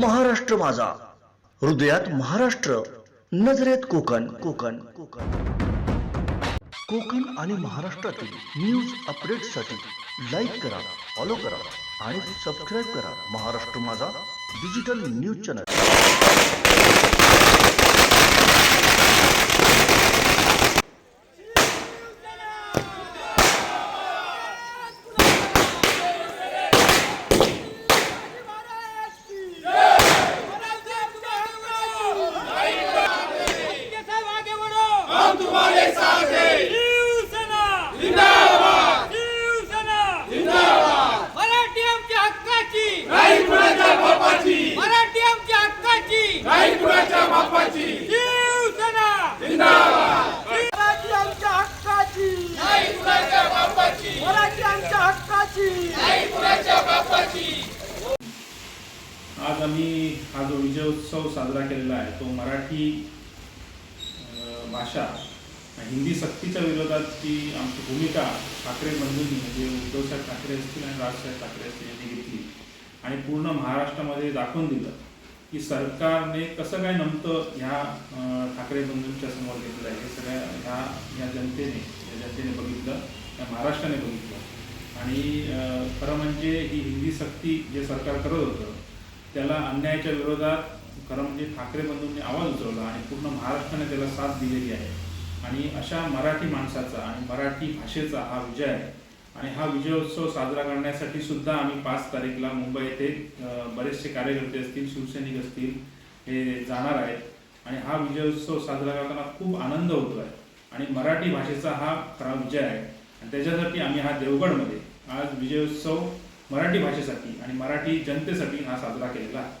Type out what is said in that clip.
महाराष्ट्र माझा. हृदयात महाराष्ट्र नजरेत कोकण. कोकण कोकण. कोकण आणि महाराष्ट्रातील न्यूज अपडेटसाठी लाईक करा फॉलो करा आणि सबस्क्राईब करा महाराष्ट्र माझा डिजिटल न्यूज चॅनल हम तुम्हारे साथ हैं शिवसेना. जिंदाबाद. शिवसेना. जिंदाबाद. मराठी आमच्या हक्काची. नाही कुणाच्या बापाची. मराठी आमच्या हक्काची. नाही कुणाच्या बापाची. शिवसेना. जिंदाबाद. मराठी आमच्या हक्काची. नाही कुणाच्या बापाची. मराठी आमच्या हक्काची. नाही कुणाच्या बापाची. आज आम्ही हा जो विजय उत्सव साजरा केलेला आहे तो मराठी भाषा हिंदी सक्तीच्या विरोधात ती आमची भूमिका ठाकरे बंधूंनी म्हणजे उद्धवसाहेब ठाकरे असतील आणि राजसाहेब ठाकरे असतील यांनी घेतली आणि पूर्ण महाराष्ट्रामध्ये दाखवून दिलं की सरकारने कसं काय नमतं ह्या ठाकरे बंधूंच्या समोर घेतलं आहे. हे सगळ्या ह्या ह्या जनतेने या जनतेने बघितलं या महाराष्ट्राने बघितलं. आणि खरं म्हणजे ही हिंदी सक्ती जे सरकार करत होतं त्याला अन्यायाच्या विरोधात खरं म्हणजे ठाकरे बंधूंनी आवाज उचलला आणि पूर्ण महाराष्ट्राने त्याला साथ दिलेली आहे. आणि अशा मराठी माणसाचा आणि मराठी भाषेचा हा विजय आहे आणि हा विजयोत्सव साजरा करण्यासाठी सुद्धा आम्ही पाच तारीखला मुंबई येथे बरेचसे कार्यकर्ते असतील शिवसैनिक असतील हे जाणार आहेत. आणि हा विजयोत्सव साजरा करताना खूप आनंद होतो आहे आणि मराठी भाषेचा हा खरा विजय आहे. आणि त्याच्यासाठी आम्ही हा देवगडमध्ये आज विजयोत्सव मराठी भाषेसाठी आणि मराठी जनतेसाठी हा साजरा केलेला आहे.